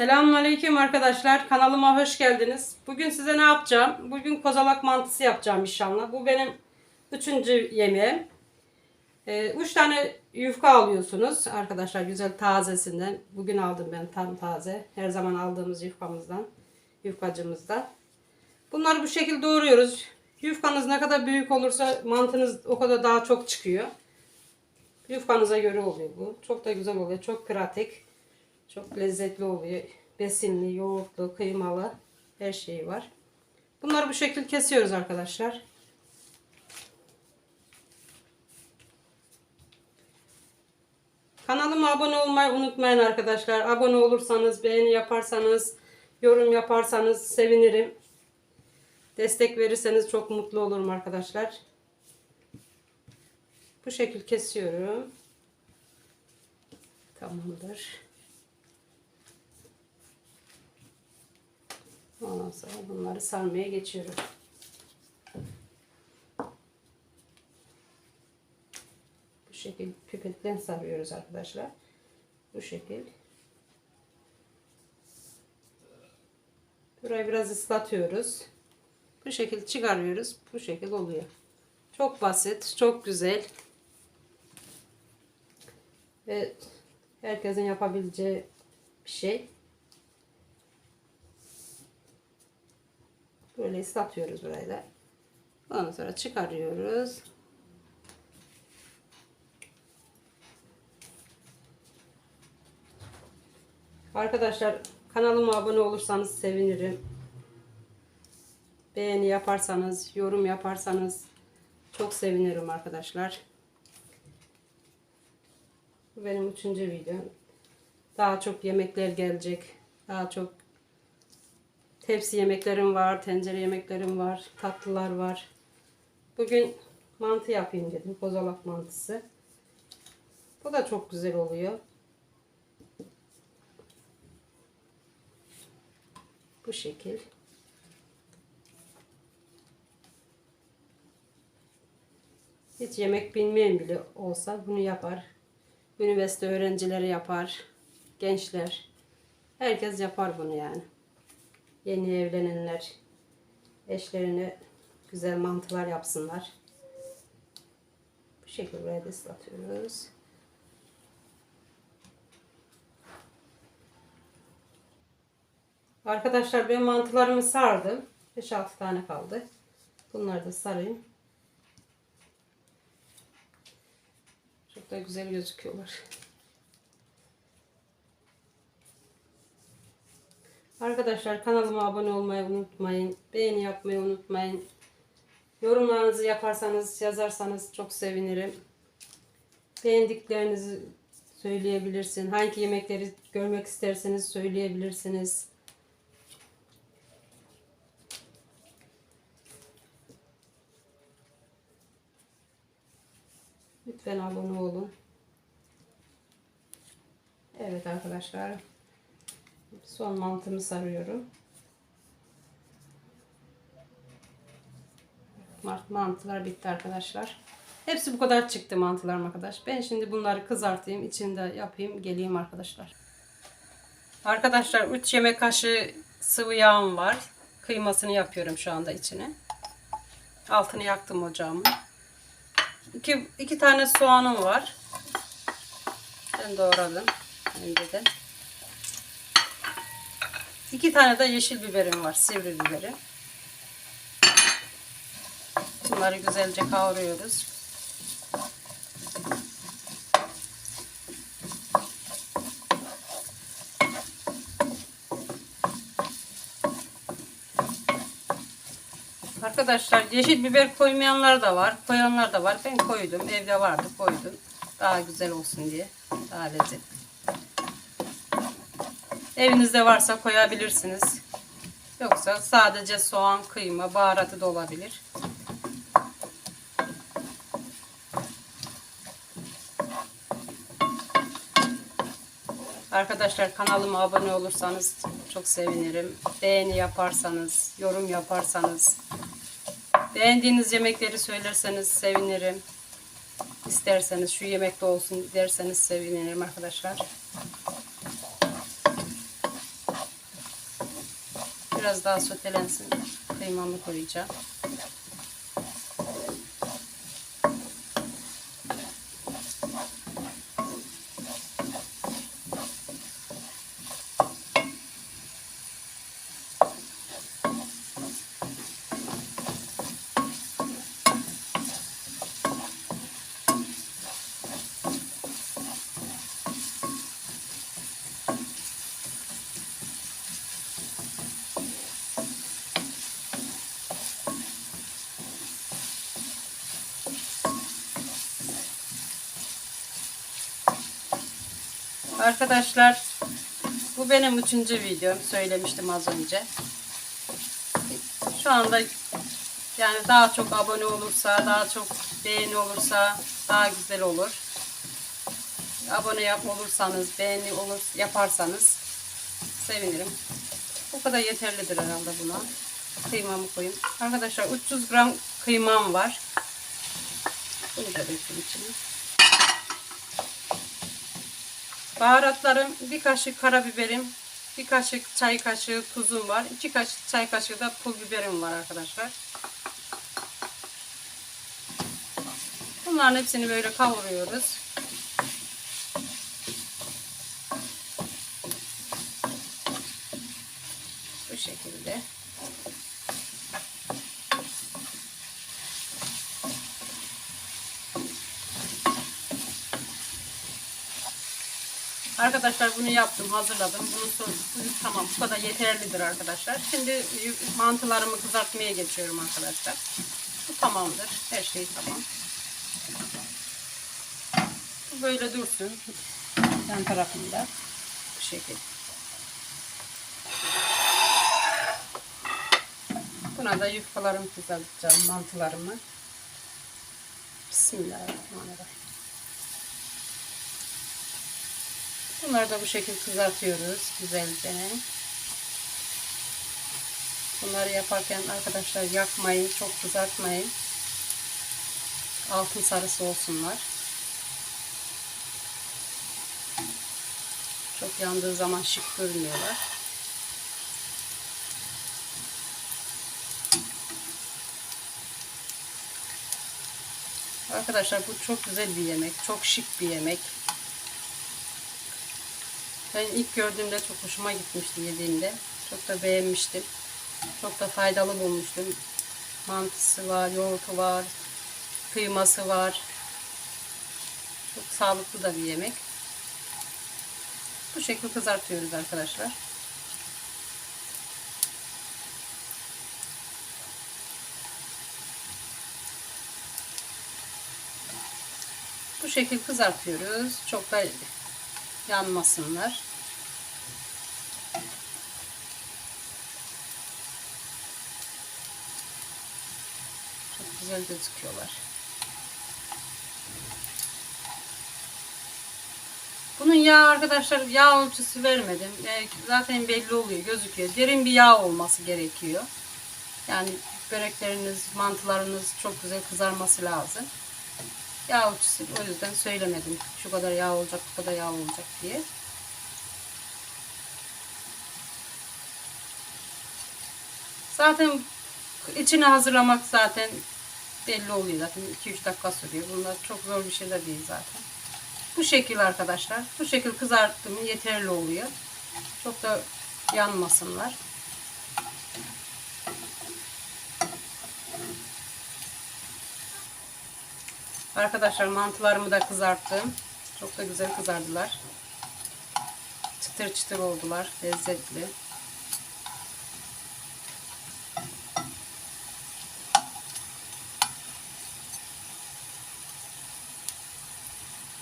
Selamünaleyküm arkadaşlar. Kanalıma hoş geldiniz. Bugün size ne yapacağım? Bugün kozalak mantısı yapacağım inşallah. Bu benim üçüncü yemeğim. Ee, üç tane yufka alıyorsunuz arkadaşlar güzel tazesinden. Bugün aldım ben tam taze. Her zaman aldığımız yufkamızdan. Yufkacımızdan. Bunları bu şekilde doğruyoruz. Yufkanız ne kadar büyük olursa mantınız o kadar daha çok çıkıyor. Yufkanıza göre oluyor bu. Çok da güzel oluyor. Çok pratik. Çok lezzetli oluyor. Besinli, yoğurtlu, kıymalı her şeyi var. Bunları bu şekil kesiyoruz arkadaşlar. Kanalıma abone olmayı unutmayın arkadaşlar. Abone olursanız, beğeni yaparsanız, yorum yaparsanız sevinirim. Destek verirseniz çok mutlu olurum arkadaşlar. Bu şekil kesiyorum. Tamamdır. Ondan sonra bunları sarmaya geçiyorum. Bu şekil pipetten sarıyoruz arkadaşlar. Bu şekil. Burayı biraz ıslatıyoruz. Bu şekil çıkarıyoruz. Bu şekil oluyor. Çok basit, çok güzel. Ve herkesin yapabileceği bir şey. Böyle ıslatıyoruz da. Ondan sonra çıkarıyoruz. Arkadaşlar kanalıma abone olursanız sevinirim. Beğeni yaparsanız, yorum yaparsanız çok sevinirim arkadaşlar. Bu benim üçüncü videom. Daha çok yemekler gelecek. Daha çok tepsi yemeklerim var, tencere yemeklerim var, tatlılar var. Bugün mantı yapayım dedim. Kozalak mantısı. Bu da çok güzel oluyor. Bu şekil. Hiç yemek bilmeyen bile olsa bunu yapar. Üniversite öğrencileri yapar. Gençler. Herkes yapar bunu yani. Yeni evlenenler eşlerine güzel mantılar yapsınlar. Bu şekilde buraya da ıslatıyoruz. Arkadaşlar ben mantılarımı sardım. 5-6 tane kaldı. Bunları da sarayım. Çok da güzel gözüküyorlar. Arkadaşlar kanalıma abone olmayı unutmayın. Beğeni yapmayı unutmayın. Yorumlarınızı yaparsanız, yazarsanız çok sevinirim. Beğendiklerinizi söyleyebilirsin. Hangi yemekleri görmek isterseniz söyleyebilirsiniz. Lütfen abone olun. Evet arkadaşlar. Son mantımı sarıyorum. Mantılar bitti arkadaşlar. Hepsi bu kadar çıktı mantılarım arkadaş. Ben şimdi bunları kızartayım. içinde yapayım. Geleyim arkadaşlar. Arkadaşlar 3 yemek kaşığı sıvı yağım var. Kıymasını yapıyorum şu anda içine. Altını yaktım ocağımın. 2 iki tane soğanım var. Ben doğradım. Önceden. İki tane de yeşil biberim var. Sivri biberi. Bunları güzelce kavuruyoruz. Arkadaşlar yeşil biber koymayanlar da var. Koyanlar da var. Ben koydum. Evde vardı koydum. Daha güzel olsun diye. Daha lezzetli. Evinizde varsa koyabilirsiniz. Yoksa sadece soğan, kıyma, baharatı da olabilir. Arkadaşlar kanalıma abone olursanız çok sevinirim. Beğeni yaparsanız, yorum yaparsanız, beğendiğiniz yemekleri söylerseniz sevinirim. İsterseniz şu yemekte olsun derseniz sevinirim arkadaşlar. Biraz daha sotelensin. Kıymamı koyacağım. Arkadaşlar bu benim üçüncü videom. Söylemiştim az önce. Şu anda yani daha çok abone olursa, daha çok beğeni olursa daha güzel olur. Abone yap olursanız, beğeni olur yaparsanız sevinirim. Bu kadar yeterlidir herhalde buna. Kıymamı koyayım. Arkadaşlar 300 gram kıymam var. Bunu da dökeyim içine. Baharatlarım bir kaşık karabiberim, bir kaşık çay kaşığı tuzum var. iki kaşık çay kaşığı da pul biberim var arkadaşlar. Bunların hepsini böyle kavuruyoruz. Bu şekilde. Arkadaşlar bunu yaptım, hazırladım. Bunu tamam bu kadar yeterlidir arkadaşlar. Şimdi mantılarımı kızartmaya geçiyorum arkadaşlar. Bu tamamdır. Her şey tamam. Bu böyle dursun. Yan tarafında. Bu şekilde. Buna da yufkalarımı kızartacağım, mantılarımı. Bismillahirrahmanirrahim. Bunları da bu şekilde kızartıyoruz güzelce. Bunları yaparken arkadaşlar yakmayın, çok kızartmayın. Altın sarısı olsunlar. Çok yandığı zaman şık görünüyorlar. Arkadaşlar bu çok güzel bir yemek. Çok şık bir yemek. Ben ilk gördüğümde çok hoşuma gitmişti yediğimde. Çok da beğenmiştim. Çok da faydalı bulmuştum. Mantısı var, yoğurtu var, kıyması var. Çok sağlıklı da bir yemek. Bu şekilde kızartıyoruz arkadaşlar. Bu şekilde kızartıyoruz. Çok da yanmasınlar. Çok güzel gözüküyorlar. Bunun yağ arkadaşlar yağ ölçüsü vermedim. E, zaten belli oluyor, gözüküyor. Derin bir yağ olması gerekiyor. Yani börekleriniz, mantılarınız çok güzel kızarması lazım. Yağ ölçüsü o yüzden söylemedim. Şu kadar yağ olacak, bu kadar yağ olacak diye. Zaten içini hazırlamak zaten belli oluyor zaten 2-3 dakika sürüyor. Bunlar çok zor bir şey de değil zaten. Bu şekil arkadaşlar. Bu şekil kızarttım yeterli oluyor. Çok da yanmasınlar. Arkadaşlar mantılarımı da kızarttım. Çok da güzel kızardılar. Çıtır çıtır oldular. Lezzetli.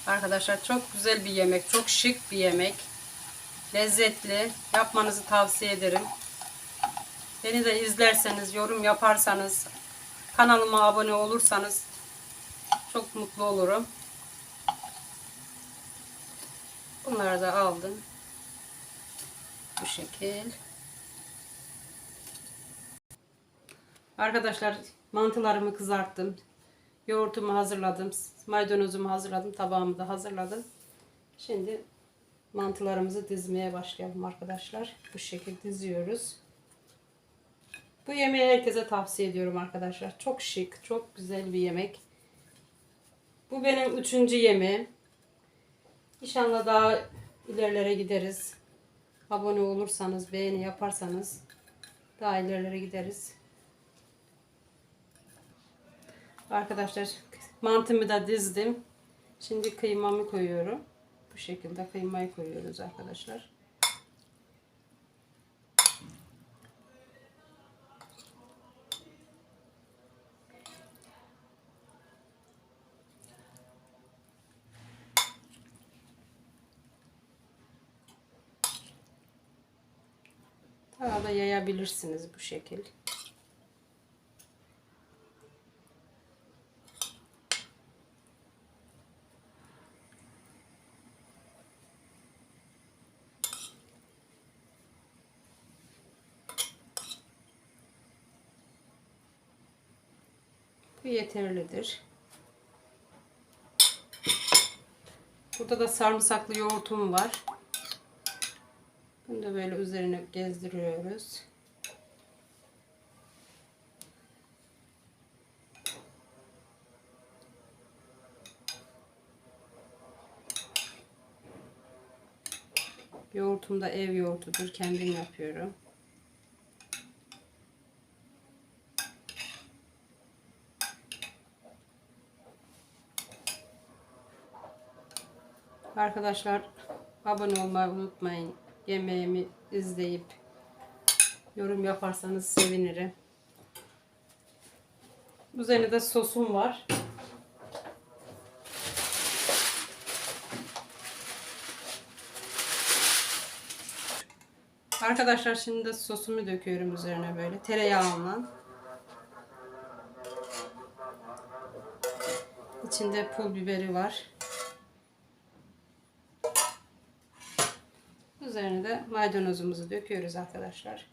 Arkadaşlar çok güzel bir yemek. Çok şık bir yemek. Lezzetli. Yapmanızı tavsiye ederim. Beni de izlerseniz, yorum yaparsanız, kanalıma abone olursanız çok mutlu olurum. Bunları da aldım. Bu şekil. Arkadaşlar mantılarımı kızarttım. Yoğurtumu hazırladım. Maydanozumu hazırladım. Tabağımı da hazırladım. Şimdi mantılarımızı dizmeye başlayalım arkadaşlar. Bu şekilde diziyoruz. Bu yemeği herkese tavsiye ediyorum arkadaşlar. Çok şık, çok güzel bir yemek. Bu benim üçüncü yemeğim. İnşallah daha ilerlere gideriz. Abone olursanız, beğeni yaparsanız daha ilerlere gideriz. Arkadaşlar mantımı da dizdim. Şimdi kıymamı koyuyorum. Bu şekilde kıymayı koyuyoruz arkadaşlar. Tavada yayabilirsiniz bu şekil. Bu yeterlidir. Burada da sarımsaklı yoğurtum var. Da böyle üzerine gezdiriyoruz. Yoğurtum da ev yoğurtudur. Kendim yapıyorum. Arkadaşlar abone olmayı unutmayın. Yemeğimi izleyip yorum yaparsanız sevinirim. Üzerine de sosum var. Arkadaşlar şimdi de sosumu döküyorum üzerine böyle tereyağıyla. İçinde pul biberi var. Üzerine de maydanozumuzu döküyoruz arkadaşlar.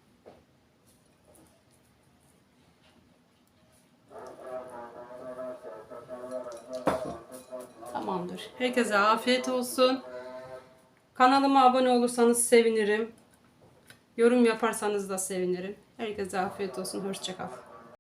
Tamamdır. Herkese afiyet olsun. Kanalıma abone olursanız sevinirim. Yorum yaparsanız da sevinirim. Herkese afiyet olsun. Hoşçakal.